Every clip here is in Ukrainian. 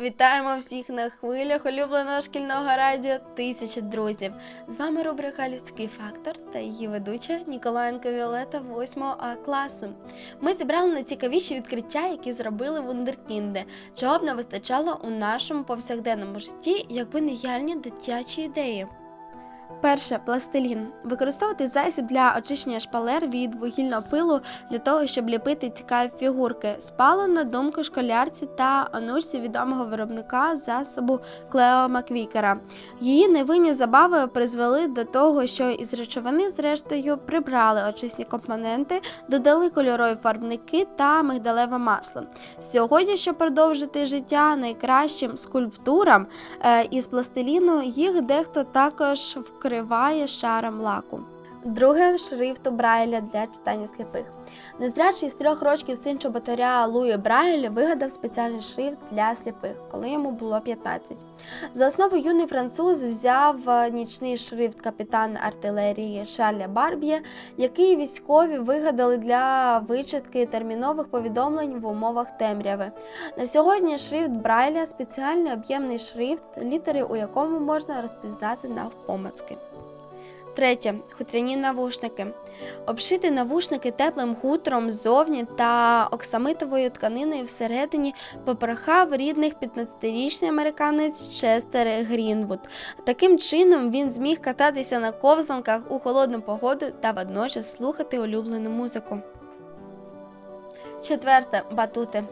Вітаємо всіх на хвилях улюбленого шкільного радіо Тисяча друзів. З вами рубрика Людський фактор та її ведуча Ніколаєнко Віолета 8 А класу. Ми зібрали найцікавіші відкриття, які зробили вундеркінди, чого б не вистачало у нашому повсякденному житті, якби не яльні дитячі ідеї. Перше пластилін. Використовувати засіб для очищення шпалер від вугільного пилу для того, щоб ліпити цікаві фігурки. Спало на думку школярці та онучці відомого виробника засобу Клео Маквікера. Її невинні забави призвели до того, що із речовини, зрештою, прибрали очисні компоненти, додали кольорові фарбники та мигдалеве масло. Сьогодні, щоб продовжити життя найкращим скульптурам е, із пластиліну, їх дехто також вкриває шаром лаку. Друге шрифту Брайля для читання сліпих. Незрячий з трьох років син чоботаря Луї Брайль вигадав спеціальний шрифт для сліпих, коли йому було 15. За основу юний француз взяв е, нічний шрифт капітана артилерії Шарля Барб'є, який військові вигадали для вичитки термінових повідомлень в умовах темряви. На сьогодні шрифт Брайля спеціальний об'ємний шрифт, літери у якому можна розпізнати навпомацки. Третє хутряні навушники. Обшити навушники теплим хутром ззовні та оксамитовою тканиною всередині попрохав рідних 15-річний американець Честер Грінвуд. Таким чином він зміг кататися на ковзанках у холодну погоду та водночас слухати улюблену музику. Четверте батути.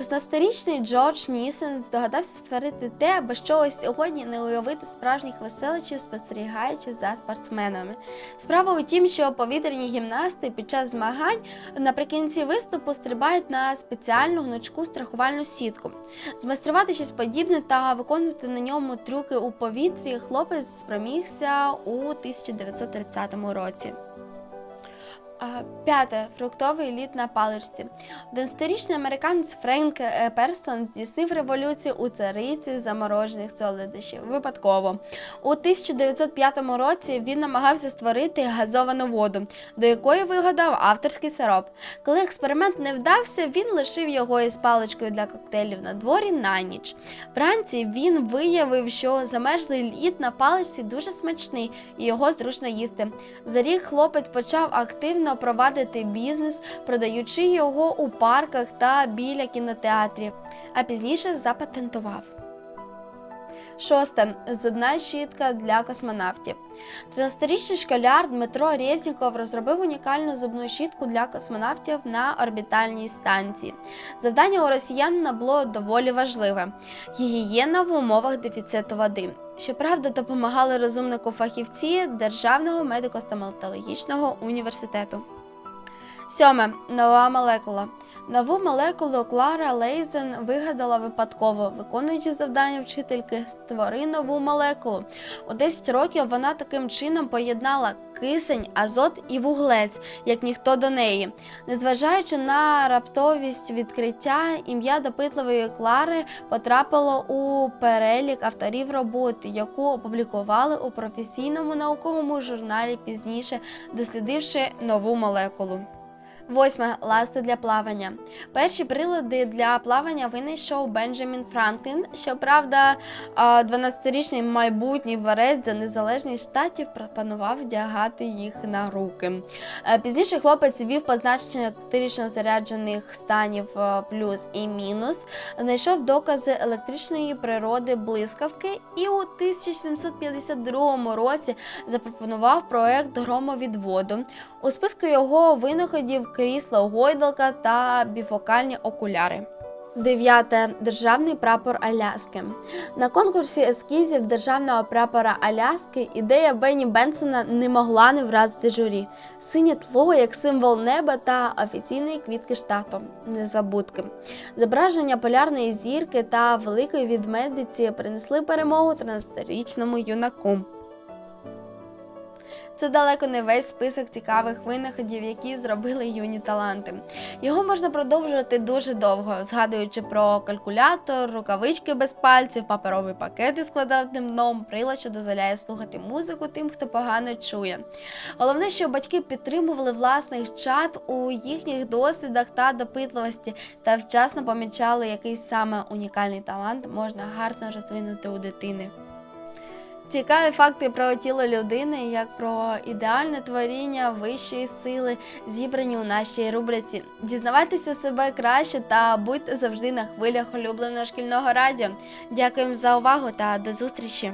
16-річний Джордж Нісен здогадався створити те, без чого сьогодні не уявити справжніх веселичів, спостерігаючи за спортсменами. Справа у тім, що повітряні гімнасти під час змагань наприкінці виступу стрибають на спеціальну гнучку страхувальну сітку. Змайструвати щось подібне та виконувати на ньому трюки у повітрі хлопець спромігся у 1930 році. П'яте фруктовий лід на паличці. 11-річний американець Френк е, Персон здійснив революцію у цариці заморожених солодощів. Випадково. У 1905 році він намагався створити газовану воду, до якої вигадав авторський сироп. Коли експеримент не вдався, він лишив його із паличкою для коктейлів на дворі на ніч. Вранці він виявив, що замерзлий лід на паличці дуже смачний і його зручно їсти. За рік хлопець почав активно провадити бізнес, продаючи його у парках та біля кінотеатрів, а пізніше запатентував. Шосте зубна щітка для космонавтів. 13-річний школяр Дмитро Резніков розробив унікальну зубну щітку для космонавтів на орбітальній станції. Завдання у росіянина було доволі важливе гігієна в умовах дефіциту води. Щоправда, допомагали розумнику фахівці Державного медико-стоматологічного університету. Сьоме нова молекула. Нову молекулу Клара Лейзен вигадала випадково, виконуючи завдання вчительки Створи нову молекулу. У 10 років вона таким чином поєднала кисень, азот і вуглець, як ніхто до неї. Незважаючи на раптовість відкриття, ім'я допитливої Клари потрапило у перелік авторів роботи, яку опублікували у професійному науковому журналі пізніше, дослідивши нову молекулу. Восьме ласти для плавання. Перші прилади для плавання винайшов Бенджамін Франклін. Щоправда, 12-річний майбутній борець за незалежність штатів пропонував вдягати їх на руки. Е, Пізніше хлопець вів позначення електрично заряджених станів е, плюс і мінус, знайшов докази електричної природи блискавки і у 1752 році запропонував проект громовідводу. У списку його винаходів крісло гойдалка та біфокальні окуляри. Дев'яте державний прапор Аляски. На конкурсі ескізів державного прапора Аляски ідея Бенні Бенсона не могла не вразити журі. Синє тло як символ неба та офіційної квітки штату незабудки. Зображення полярної зірки та великої відмедиці принесли перемогу 13-річному юнаку. Це далеко не весь список цікавих винаходів, які зробили юні таланти. Його можна продовжувати дуже довго, згадуючи про калькулятор, рукавички без пальців, паперові пакети з квадратним дном, прилад, що дозволяє слухати музику тим, хто погано чує. Головне, що батьки підтримували власних чат у їхніх дослідах та допитливості та вчасно помічали, який саме унікальний талант можна гарно розвинути у дитини. Цікаві факти про тіло людини, як про ідеальне творіння вищої сили, зібрані у нашій рубриці. Дізнавайтеся себе краще та будьте завжди на хвилях улюбленого шкільного радіо. Дякуємо за увагу та до зустрічі!